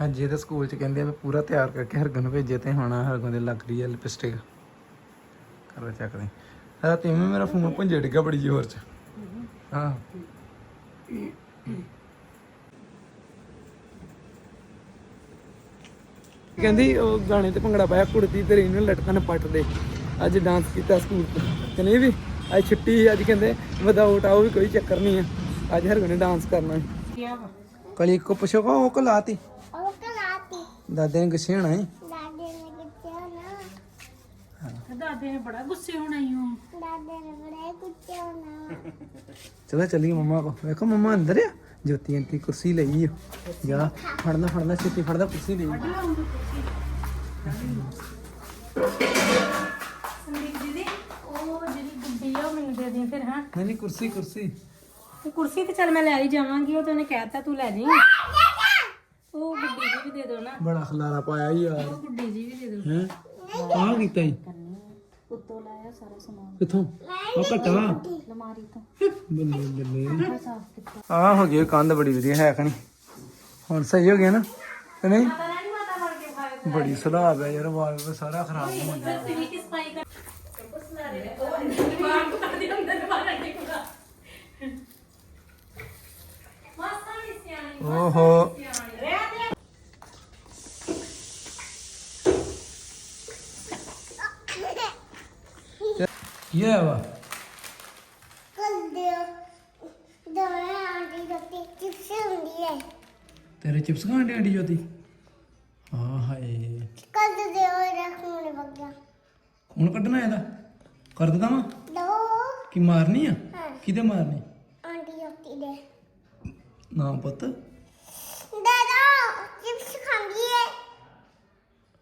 ਹਾਂਜੀ ਇਹਦੇ ਸਕੂਲ ਚ ਕਹਿੰਦੇ ਆ ਵੀ ਪੂਰਾ ਤਿਆਰ ਕਰਕੇ ਹਰਗਨ ਨੂੰ ਭੇਜੇ ਤੇ ਹੁਣ ਹਰਗਨ ਦੇ ਲੱਗ ਰਹੀ ਹੈ ਲਿਪਸਟਿਕ ਕਰੋ ਚੱਕਦੇ ਰਾਤੀ ਮੈਂ ਮੇਰਾ ਫੋਨ ਭੁੰਜੇ ਡਿੱਗਾ ਬੜੀ ਜ਼ੋਰ ਚ। ਹਾਂ। ਕਹਿੰਦੀ ਉਹ ਗਾਣੇ ਤੇ ਭੰਗੜਾ ਪਾਇਆ ਕੁੜਤੀ ਤੇਰੀ ਨੂੰ ਲਟਕਣ ਪੱਟ ਦੇ। ਅੱਜ ਡਾਂਸ ਕੀਤਾ ਸਕੂਲ ਤੇ ਤੇ ਨਹੀਂ ਵੀ ਅੱਜ ਛੁੱਟੀ ਸੀ ਅੱਜ ਕਹਿੰਦੇ ਵਿਦਆਊਟ ਆਓ ਵੀ ਕੋਈ ਚੱਕਰ ਨਹੀਂ ਆ। ਅੱਜ ਹਰਗਨ ਨੇ ਡਾਂਸ ਕਰਨਾ। ਹੈ ਕਲੀ ਕੋ ਪੁੱਛੋ ਕੋ ਉਹ ਕੋ ਲਾਤੀ। ਦਾਦੇ ਨੇ ਗੁੱਸੇ ਹੋਣਾ ਹੈ ਦਾਦੇ ਨੇ ਕਿੱਥੇ ਨਾ ਦਾਦੇ ਨੇ ਬੜਾ ਗੁੱਸੇ ਹੋਣਾ ਓ ਦਾਦੇ ਨੇ ਬੜੇ ਕੁੱਤੇ ਹੋਣਾ। ਚਲੋ ਚੱਲੀਏ ਮੰਮਾ ਕੋ ਵੇਖੋ ਮੰਮਾ ਅੰਦਰ ਆ। ਜੋਤੀ ਆਂਟੀ ਕੁਰਸੀ ਲਈ ਆ। ਜਾ ਫੜਨਾ ਫੜਨਾ ਛੇਤੀ ਫੜਦਾ ਕੁਰਸੀ ਲਈ। ਸੰਦੀਪ ਦੀਦੀ ਉਹ ਜਿਹੜੀ ਗੁੱਡੀ ਆ ਉਹ ਮੈਨੂੰ ਦੇ ਦੇ ਫਿਰ ਹਾਂ। ਨਹੀਂ ਨਹੀਂ ਕੁਰਸੀ ਕੁਰਸੀ। ਉਹ ਕੁਰਸੀ ਤੇ ਚੱਲ ਮੈਂ ਲੈ ਹੀ ਜਾਵਾਂਗੀ ਉਹ ਤੇ ਉਹਨੇ ਕਹਿਤਾ ਤੂੰ ਲੈ ਜੀ ਦੇ ਦੋ ਨਾ। ਬੜਾ ਖਲਾਰਾ ਪਾਇਆ ਯਾਰ। ਉਹ ਗੁੱਡੀ ਜੀ ਵੀ ਦੇ ਦੋ ਹੈ? ਆ ਕੀਤਾ ਈ ਉੱਤੋਂ ਲਾਇਆ ਸਾਰਾ ਸਮਾਨ। ਕਿੱਥੋਂ? ਉਹ ਘਟਾ। ਅਲਮਾਰੀ ਤੋਂ। ਬੱਲੇ ਬੱਲੇ। ਸਾਫ਼ ਕੀਤਾ। ਆ ਹੋ ਗਈ ਕੰਧ ਬੜੀ ਵਧੀਆ ਹੈ ਕਣੀ ਹੁਣ ਸਹੀ ਹੋ ਗਿਆ ਨਾ? ਕਿ ਨਹੀਂ? ਬੜੀ ਸਲਾਬ ਹੈ ਯਾਰ ਵਾਲ ਸਾਰਾ ਖਰਾਬ ਹੋ ਗਿਆ। ਤੁਸੀਂ ਕਿਸ ਪਾਈ ਕਰ ਉਸ ਲਾਰੇ ਉਹ ਦਿਮਾਗ ਕਰਦੇ ਅੰਦਰ ਦਿਮਾਗ ਅੱਗੇ ਕੁੜਾ ਮਾਸਾ ਨਹੀਂ ਸਿਆਣੀ ਓਹੋ ਹੈ ਵਾ ਆਂਟੀ ਚਿਪਸ ਹੁੰਦੀ ਹੈ ਤੇਰੇ ਚਿਪਸ ਖਾਣ ਆਂਟੀ ਜੋਤੀ? ਹਾਂ ਹਾਏ। ਕੱਲ ਦਿਓ ਇਹਦਾ ਖੂਨ ਵਗਿਆ। ਹੁਣ ਕੱਢਣਾ ਇਹਦਾ? ਕਰ ਦਦਾ ਵਾ? ਦੋ। ਕੀ ਮਾਰਨੀ ਆ? ਹਾਂ। ਕਿਤੇ ਮਾਰਨੀ? ਆਂਟੀ ਰੋਟੀ ਦੇ। ਨਾ ਪੁੱਤ। ਦੇ ਦੋ ਚਿਪਸ ਖਾਂਦੀ ਹੈ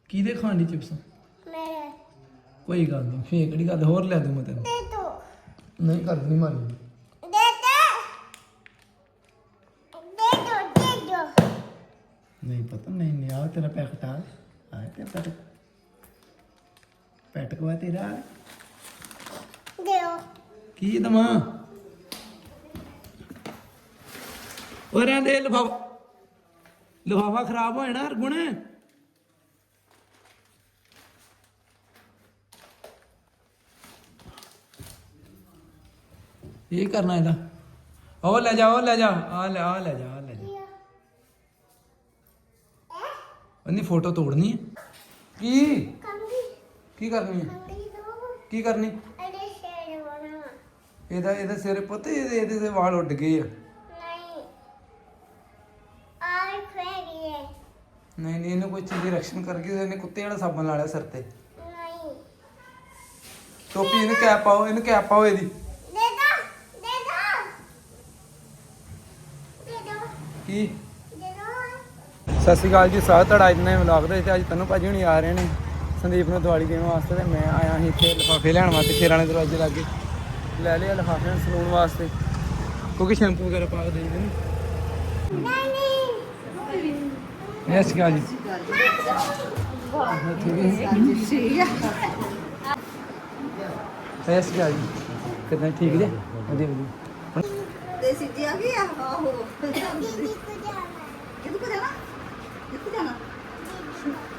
ਕਿਹਦੇ ਖਾਣੀ ਚਿਪਸ? ਮੇਰੇ। ਕੋਈ ਗੱਲ ਨਹੀਂ ਫੇਰ ਕਿਹੜੀ ਗੱਲ ਹੋਰ ਲੈ ਦੂੰ ਮੈਂ ਤੈਨੂੰ। ਦੇ ਦੋ। ਨਹੀਂ ਕਰ ਨਹੀਂ ਮਾਰੀ ਦੇ ਦੇ। ਦੇ ਦੋ ਦੇ ਦੋ। ਨਹੀਂ ਪਤਾ ਨਹੀਂ ਨਹੀਂ ਆ ਤੇਰਾ ਪੈਕਟ ਆ। ਆ ਤੇ ਪੈਕਟ। ਪੈਕਟ ਕਵਾ ਤੇਰਾ। ਦਿਓ। ਕੀ ਦਮਾ ਉਹਨਾਂ ਦੇ ਲਫਾਫਾ। ਲਫਾਫਾ ਖਰਾਬ ਹੋ ਜਾਣਾ ਹਰਗੁਣ। ਇਹ ਕਰਨਾ ਇਹਦਾ? ਉਹ ਲੈ ਜਾ ਉਹ ਲੈ ਜਾ ਆ ਲੈ ਆ ਲੈ ਜਾ ਆ ਲੈ ਜਾ। ਉਹਦੀ ਫੋਟੋ ਤੋੜਨੀ ਹੈ। ਕੀ? ਕੀ ਕਰਨੀ ਹੈ? ਕੀ ਕਰਨੀ? ਇਹਦਾ ਇਹਦੇ ਸਿਰ ਪੁੱਤ ਇਹਦੇ ਇਹਦੇ ਤੇ ਵਾਲ ਉੱਡ ਗਏ ਆ। ਨਹੀਂ। ਨਹੀਂ ਇਹਨੂੰ ਕੋਈ ਚੀਜ਼ ਰੈਕਸ਼ਨ ਕਰਕੇ ਇਹਨੇ ਕੁੱਤੇ ਵਾਲਾ ਸਾਬਣ ਲਾ ਲਿਆ ਸਿਰ ਤੇ। ਨਹੀਂ। ਟੋਪੀ ਇਹਨੂੰ ਕੈਪ ਪਾਓ ਇਹਨੂੰ ਕੈਪ ਪਾਓ ਇਹਦੀ ਦੇ ਦੋ ਦੇ ਦੋ ਦੇ ਦੋ ਕੀ? ਸਤਿ ਸ਼੍ਰੀ ਅਕਾਲ ਜੀ ਸਾਹ ਤੁਹਾਡਾ ਅੱਜ ਨਵੇਂ ਵਲੌਗ ਦੇ ਵਿੱਚ ਅੱਜ ਤੈਨੂੰ ਭਾਜੀ ਹੁਣੀ ਆ ਰਹੇ ਨੇ। ਸੰਦੀਪ ਨੂੰ ਦਿਵਾਲੀ ਦੇਣ ਵਾਸਤੇ ਤੇ ਮੈਂ ਆਇਆ ਸੀ ਇੱਥੇ ਲਿਫਾਫੇ ਲੈਣ ਵਾਸਤੇ ਸ਼ੇਰਾਂ ਵਾਲੇ ਦਰਵਾਜ਼ੇ ਲਾਗੇ। ਲੈ ਲਿਆ ਲਿਫਾਫੇ ਸਲੂਨ ਵਾਸਤੇ। ਕਿਉਂਕਿ ਸ਼ੈਂਪੂ ਵਗੈਰਾ ਪਾ ਕੇ ਦੇ ਦਿੰਦੇ ਨੇ। ਨਹੀਂ ਸ਼੍ਰੀ ਅਕਾਲ ਜੀ। ਸਤਿ ਸ਼੍ਰੀ ਅਕਾਲ ਜੀ। ਕਿਦਾਂ ਠੀਕ ਜੇ? ਵਧੀਆ ਵਧੀਆ। ਦੇਸੀ ਜੀ ਆ ਗਈ ਆ ਆਹੋ ਦੀਦੀ ਕੋ ਜਾਣਾ ਕਿੱਥੇ ਕੋ ਜਾਣਾ ਕਿੱਥੇ ਜਾਣਾ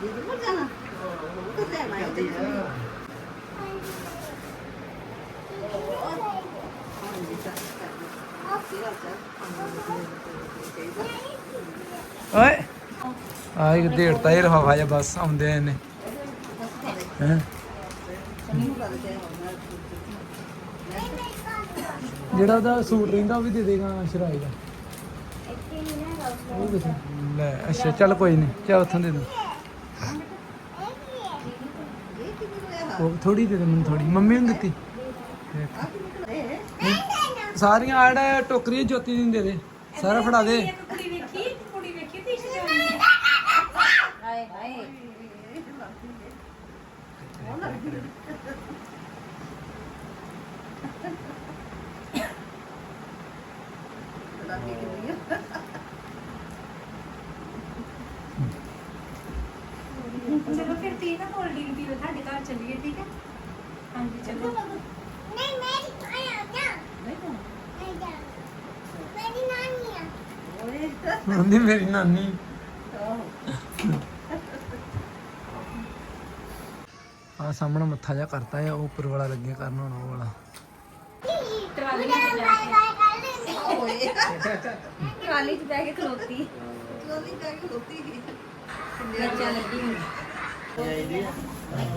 ਦੀਦੀ ਕੋਲ ਜਾਣਾ ਕਿੱਥੇ ਜਾਣਾ ਹੈ ਜੀ ਓਏ ਆ ਇੱਕ ਢੇੜਤਾ ਇਹ ਲਿਫਾਫਾ ਜਿਹਾ ਬਸ ਆਉਂਦੇ ਨੇ ਹੈ ਜਿਹੜਾ ਉਹਦਾ ਸੂਟ ਰਹਿੰਦਾ ਉਹ ਵੀ ਦੇ ਦੇਗਾ ਸ਼ਰਾਈ ਦਾ। ਉਹ ਕਿੱਥੇ ਲੈ ਅੱਛਾ ਚੱਲ ਕੋਈ ਨਹੀਂ ਚੱਲ ਉੱਥੋਂ ਦੇ ਦੋ। ਉਹ ਥੋੜੀ ਦੇ ਦੇ ਮੈਨੂੰ ਥੋੜੀ ਮੰਮੀ ਨੂੰ ਦਿੱਤੀ। ਸਾਰੀਆਂ ਆੜ ਟੋਕਰੀ ਜੋਤੀ ਨੂੰ ਦੇ ਦੇ। ਸਾਰਾ ਫੜਾ ਦੇ ਇੱਕ ਕੁੜੀ ਵੇਖੀ ਕੁੜੀ ਵੇਖੀ ਤੀ ਸ਼ਰਾਨੀ ਹਾਏ ਹਾਏ ਚਲੋ ਫਿਰ ਤੀ ਨਾ ਕੋਲ ਡੀ ਟੀ ਤੁਹਾਡੇ ਘਰ ਚੱਲੀਏ ਠੀਕ ਹੈ? ਹਾਂਜੀ ਚਲੋ। ਨਹੀਂ ਮੇਰੀ ਆਇਆ ਜਾ ਨਹੀਂ ਜਾ ਮੇਰੀ ਨਾਨੀ ਆ ਓਏ ਹੁੰਦੀ ਮੇਰੀ ਨਾਨੀ। ਆਹੋ ਆ ਸਾਹਮਣੇ ਮੱਥਾ ਜਿਹਾ ਕਰਤਾ ਆ ਉਹ ਉੱਪਰ ਵਾਲਾ ਲੱਗਿਆ ਕਰਨ ਹੁਣ ਉਹ ਵਾਲਾ। ਟਰਾਲੀ ਜਾ ਕੇ। ਓਏ ਟਰਾਲੀ 'ਚ ਕੇ ਖਲੋਤੀ। ਲੋਲੀ ਜਾ ਕੇ ਲੋਤੀ ਗਈ ਬੱਚਾ ਲੱਗੀ ਹੋਈ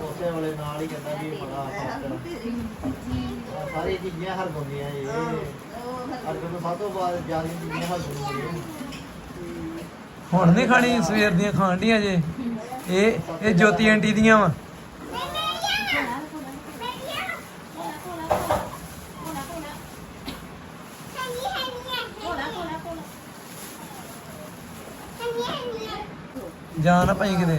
ਉਸੇ ਵਾਲੇ ਨਾਲ ਹੀ ਕਹਿੰਦਾ ਵੀ ਬੜਾ ਫ਼ਰਕ ਆ ਸਾਰੀ ਚੀਜ਼ਾਂ ਹਰ ਬੰਦੀਆਂ ਇਹ ਹਰ ਬੰਦ ਸਭ ਤੋਂ ਬਾਅਦ ਜ਼ਿਆਦਾ ਚੀਜ਼ਾਂ ਹਰ ਬੰਦੀਆਂ ਹੁਣ ਨਹੀਂ ਖਾਣੀ ਸਵੇਰ ਦੀਆਂ ਖਾਣ ਜੇ? ਇਹ ਇਹ ਜੋਤੀ ਆਂਟੀ ਦੀਆਂ ਵਾ। ਜਾ ਨਾ ਭਾਈ ਕਿਤੇ।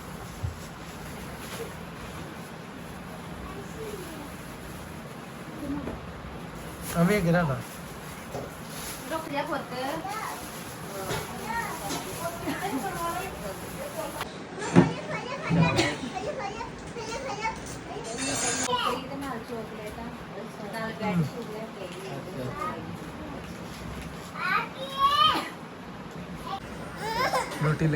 ਨਹੀਂ ਨਹੀਂ ਨਹੀਂ ਉਧਰ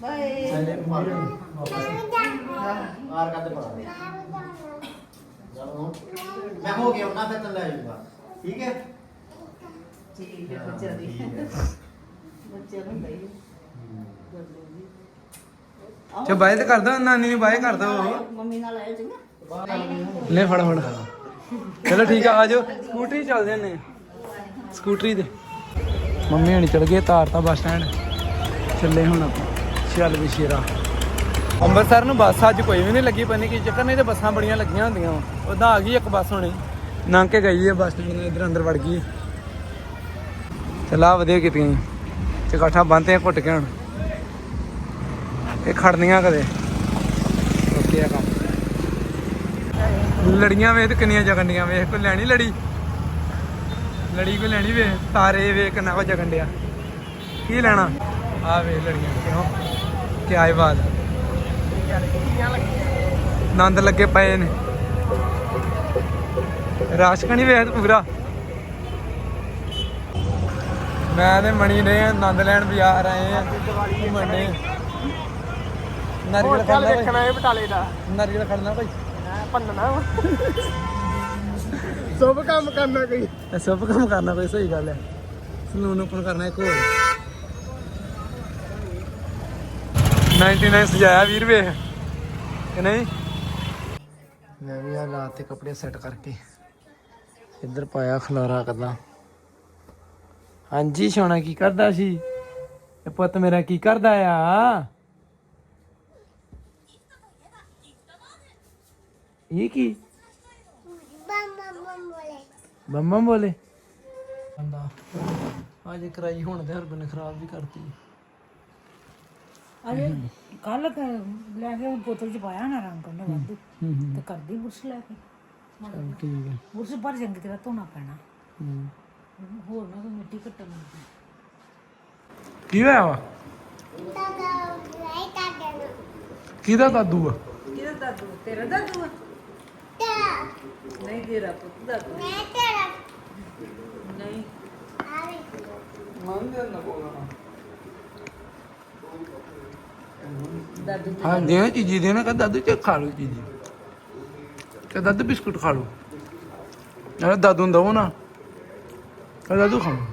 ਪਾਪਾ ਵਾਲੇ ਪਾਪਾ ਅਵੇ ਗਿਰਾ ਦਾ ਕਰਦੇ ਚਲੋ ਮੈਂ ਹੋ ਗਿਆ ਉਹਨਾਂ ਫਿਰ ਤੈਨੂੰ ਲੈ ਜਾਊਗਾ। ਠੀਕ ਹੈ? ਠੀਕ ਹੈ ਬੱਚਿਆਂ ਦੀ ਬੱਚਿਆਂ ਨੂੰ ਲਈ ਚਾ ਬਾਏ ਤੇ ਕਰ ਦੋ ਨਾਨੀ ਨੂੰ ਬਾਏ ਕਰ ਦੋ ਮੰਮੀ ਨਾਲ ਆਇਆ ਚੰਗਾ? ਲੈ ਫੜ ਫੜ। ਚਲੋ ਠੀਕ ਆ ਆਜੋ ਸਕੂਟਰੀ ਚੱਲਦੇ ਨੇ ਸਕੂਟਰੀ ਤੇ। ਮੰਮੀ ਹਣੀ ਚਲ ਗਏ ਤਾਰਤਾ ਬੱਸ ਸਟੈਂਡ। ਚੱਲੇ ਹੁਣ ਆਪਾਂ। ਚੱਲ ਵੀ ਸ਼ੇਰਾ। ਅੰਮ੍ਰਿਤਸਰ ਨੂੰ ਬੱਸ ਅੱਜ ਕੋਈ ਵੀ ਨਹੀਂ ਲੱਗੀ, ਪਤਾ ਕੀ ਚੱਕਰ, ਨਹੀਂ ਤੇ ਬੱਸਾਂ ਬੜੀਆਂ ਲੱਗੀਆਂ ਹੁੰਦੀਆਂ ਵਾ। ਉਦਾਂ ਆ ਗਈ ਇੱਕ ਬੱਸ ਹੁਣੇ। ਲੰਘ ਕੇ ਗਈ ਹੈ ਬੱਸ ਸਟੈਂਡ ਦੇ ਇਧਰ ਅੰਦਰ ਵੜ ਗਈ। ਚਲਾ ਵਧੀਆ ਕੀਤੀਆਂ ਜੀ। ਚਕਾਠਾ ਬੰਨਤੇ ਘੁੱਟ ਕੇ ਹੁਣ। ਇਹ ਖੜਨੀਆਂ ਕਦੇ। ਓਕੇ ਆ ਕੰਮ। ਲੜੀਆਂ ਵੇਖ ਤੇ ਕਿੰਨੀਆਂ ਜਗੰਡੀਆਂ ਵੇਖ, ਕੋਈ ਲੈਣੀ ਲੜੀ? ਲੜੀ ਕੋਈ ਲੈਣੀ ਵੇ ਤਾਰੇ ਵੇ ਕਿੰਨਾ ਕੋ ਜਗਣ ਡਿਆ। ਕੀ ਲੈਣਾ? ਆ ਵੇ ਲੜੀਆਂ ਕਿਉਂ? ਕੀ ਆਏ ਬਾਤ ਨੰਦ ਲੱਗੇ ਪਏ ਨੇ। ਰਾਸ਼ਕਣੀ ਵੇਖ ਪੂਰਾ। ਮੈਂ ਤੇ ਮਣੀ ਨੇ ਆਨੰਦ ਲੈਣ ਬਾਜ਼ਾਰ ਆਏ ਆ ਘੁੰਮਣ ਨੇ ਨਾਰੀਅਲ ਖੜਨਾ ਵੇਖਣਾ ਇਹ ਬਟਾਲੇ ਦਾ। ਨਾਰੀਅਲ ਖੜਨਾ ਭਾਈ। ਭੰਨਣਾ। ਸਭ ਕੰਮ ਕਰਨਾ ਕੋਈ। ਸਭ ਕੰਮ ਕਰਨਾ ਕੋਈ ਸਹੀ ਗੱਲ ਹੈ ਸਲੂਨ ਓਪਨ ਕਰਨਾ ਇੱਕ ਹੋਰ। 99 ਸਜਾਇਆ ਵੀਰ ਵੇਖ। ਕਿ ਨਹੀਂ? ਮੈਂ ਵੀ ਆ ਰਾਤ ਤੇ ਕੱਪੜੇ ਸੈੱਟ ਕਰਕੇ ਇੱਧਰ ਪਾਇਆ ਖਲਾਰਾ ਕਦਾਂ। ਹਾਂਜੀ ਸੋਨਾ ਕੀ ਕਰਦਾ ਸੀ? ਇਹ ਪੁੱਤ ਮੇਰਾ ਕੀ ਕਰਦਾ ਆ? ਇਹ ਕੀ? ਬੰਮਾ ਬੋਲੇ। ਬੰਦਾ ਅੱਜ ਕਰਾਈ ਹੁਣ ਤੇ ਹਰਗੁਣ ਨੇ ਖਰਾਬ ਵੀ ਕਰਤੀ। ਅਰੇ ਕੱਲ ਲੈ ਕੇ ਬੋਤਲ ਚ ਪਾਇਆ ਨਾ ਰੰਗ ਉਹਨੇ ਵਾਧੂ। ਤੇ ਕਰਦੀ ਬੁਰਸ਼ ਲੈ ਕੇ। ਚਲ ਠੀਕ ਹੈ। ਬੁਰਸ਼ ਪਰ ਚੰਗੀ ਤਰ੍ਹਾਂ ਧੋਣਾ ਪੈਣਾ। ਹੂੰ। ਹੋਰ ਨਾ ਕੋਈ ਮਿੱਟੀ ਘੱਟਣ ਲੱਗੀ ਕੀ ਹੋਇਆ ਵਾ? ਕਿਹਦਾ ਦਾਦੂ ਆ? ਕਿਹਦਾ ਦਾਦੂ? ਤੇਰਾ ਦਾਦੂ ਆ? ਨਹੀਂ ਤੇਰਾ ਪੁੱਤ ਦਾਦੂ ਨਹੀਂ। ਦਾਦੂ ਹਾਂ ਦੇ ਚੀਜ਼ੀ ਦੇ ਨਾ ਕਹ ਦਾਦੂ ਚ ਖਾ ਲਓ ਚੀਜ਼ੀ। ਕਹ ਦਾਦੂ ਬਿਸਕੁਟ ਖਾ ਲਓ। ਅਰੇ ਦਾਦੂ ਨੂੰ ਦਵੋ ਨਾ। ਕਹ ਦਾਦੂ ਖਾ ਲਓ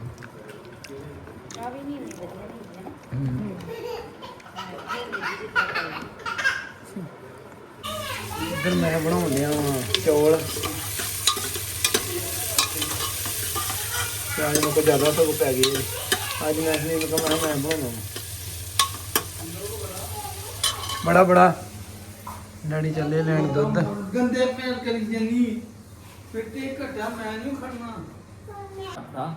ਇੱਧਰ ਮੈਂ ਬਣਾਉਣ ਲਿਆ ਵਾਂ ਚੌਲ। ਚਾਹ ਮੈਨੂੰ ਕੋਈ ਜ਼ਿਆਦਾ ਸਗੋਂ ਪੈ ਗਈ ਅੱਜ ਮੈਂ ਨਹੀਂ ਮੈਂ ਮੈਂ ਬਣਾਉਣਾ। ਬੜਾ ਬੜਾ। ਡੈਡੀ ਚੱਲੇ ਲੈਣ ਦੁੱਧ। ਗੰਦੇ ਪੈਰ ਕਰੀ ਜਾਨੀ। ਫਿੱਟੇ ਘਟਾ ਮੈਂ ਨਹੀਂ ਖੜਨਾ।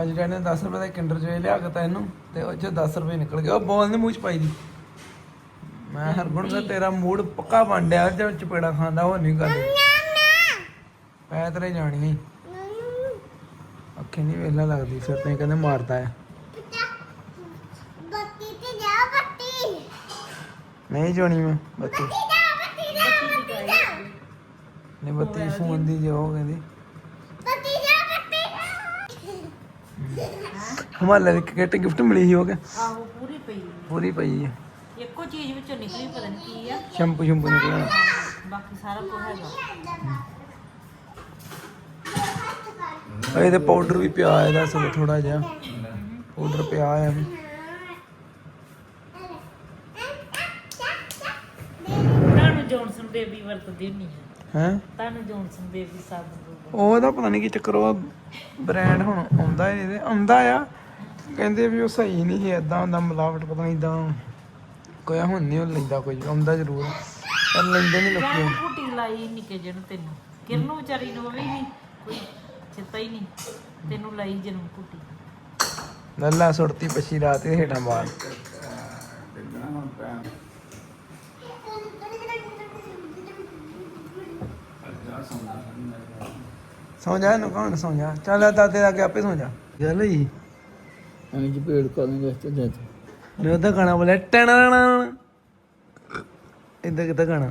ਅੱਜ ਡੈਡੀ ਨੇ 10 ਰੁਪਏ ਦਾ ਕਿੰਡਰ ਜੋਏ ਲਿਆ ਕੇ ਤਾ ਇਹਨੂੰ ਤੇ ਉਹ ਚ 10 ਰੁਪਏ ਨਿਕਲ ਗਏ। ਉਹ ਬੋਲ ਨੇ ਮੂੰਹ ਚ ਪਾਈ ਦੀ। ਮੈਂ ਹਰਗੁਣ ਦਾ ਤੇਰਾ ਮੂਡ ਪੱਕਾ ਬਣ ਡਿਆ ਜੇ ਚਪੇੜਾ ਖਾਂਦਾ ਹੋ ਨਹੀਂ ਗੱਲ। ਪੈ ਤੇਰੇ ਜਾਣੀ ਅੱਖੇ ਨਹੀਂ ਵੇਲਾ ਲੱਗਦੀ ਫਿਰ ਤੇ ਕਹਿੰਦੇ ਮਾਰਦਾ ਆ ਬੱਤੀ ਤੇ ਜਾ ਬੱਤੀ ਨਹੀਂ ਜਾਣੀ ਮੈਂ ਬੱਤੀ। ਜਾ ਬੱਤੀ ਜਾ ਬੱਤੀ ਜਾ ਨਹੀਂ ਬੱਤੀ ਫੋਨ ਦੀ ਜੋ ਕਹਿੰਦੀ। ਬੱਤੀ ਜਾ ਬੱਤੀ ਹਮਾਲੇ ਦੀ ਕਿਟ ਗਿਫਟ ਮਿਲੀ ਸੀ ਉਹ ਕਿ? ਆਹੋ ਪੂਰੀ ਪਈ ਪੂਰੀ ਪਈ ਹੈ ਇੱਕੋ ਚੀਜ਼ ਵਿੱਚੋਂ ਨਿਕਲੀ ਪਤਾ ਨਹੀਂ ਕੀ ਆ। ਸ਼ੈਂਪੂ ਸ਼ੈਂਪੂ ਨਿਕਲਿਆ। ਬਾਕੀ ਸਾਰਾ ਕੁਝ ਹੈਗਾ। ਇਹਦੇ ਪਾਊਡਰ ਵੀ ਪਿਆ ਇਹਦਾ ਸਭ ਥੋੜਾ ਜਿਹਾ। ਪਾਊਡਰ ਪਿਆ ਆ ਵੀ ਜੌਨਸਨ ਬੇਬੀ ਵਰਤਦੀ ਹੁੰਨੀ ਆ। ਹੈ? ਤੁਹਾਨੂੰ ਜੌਨਸਨ ਬੇਬੀ ਸਾਬਣ ਉਹਦਾ ਪਤਾ ਨਹੀਂ ਕੀ ਚੱਕਰ ਉਹ ਬ੍ਰਾਂਡ ਹੁਣ ਆਉਂਦਾ ਹੈ ਇਹਦੇ। ਆਉਂਦਾ ਆ। ਕਹਿੰਦੇ ਵੀ ਉਹ ਸਹੀ ਨਹੀਂ ਸੀ ਇਦਾਂ ਹੁੰਦਾ ਮਿਲਾਵਟ ਪਤਾ ਨਹੀਂ ਇਦਾਂ ਕੋਈ ਹੁਣ ਨਹੀਂ ਉਹ ਲੈਂਦਾ ਕੋਈ ਆਉਂਦਾ ਜ਼ਰੂਰ। ਆ, ਪਰ ਲੈਂਦੇ ਨਹੀਂ ਲੋਕੀ। ਜਾਂ ਕੁੱਟੀ ਲਾਈ ਨਿੱਕੇ ਜਿਹੇ ਨੂੰ ਤੈਨੂੰ। ਕਿਰਨੂ ਵਿਚਾਰੀ ਨੂੰ ਵੀ ਨਹੀਂ ਕੋਈ ਚਿੱਤਾ ਹੀ ਨਹੀਂ ਤੈਨੂੰ ਲਾਈ ਜਨਮ ਕੁੱਟੀ ਲੱਲਾ ਸੁਰਤੀ ਪਛੀ ਰਾਤ ਦੇ ਹੇਠਾਂ ਬਾਹਰ ਸੌਂ ਜਾ ਇਹਨੂੰ ਕੌਣ ਸੌਂ ਜਾ? ਚੱਲ ਦਾਦੇ ਦਾ ਅੱਗੇ ਆਪੇ ਸੌਂ ਜਾ। ਚੱਲ ਹੀ ਐਂ ਚਪੇੜ ਕਰਾਂਗੇ ਇਸ ਤੇ ਜਾ ਮੈਂ ਉਹਦਾ ਗਾਣਾ ਬੋਲਿਆ ਟਣਾ ਇਦਾਂ ਕਿਦਾਂ ਗਾਣਾ?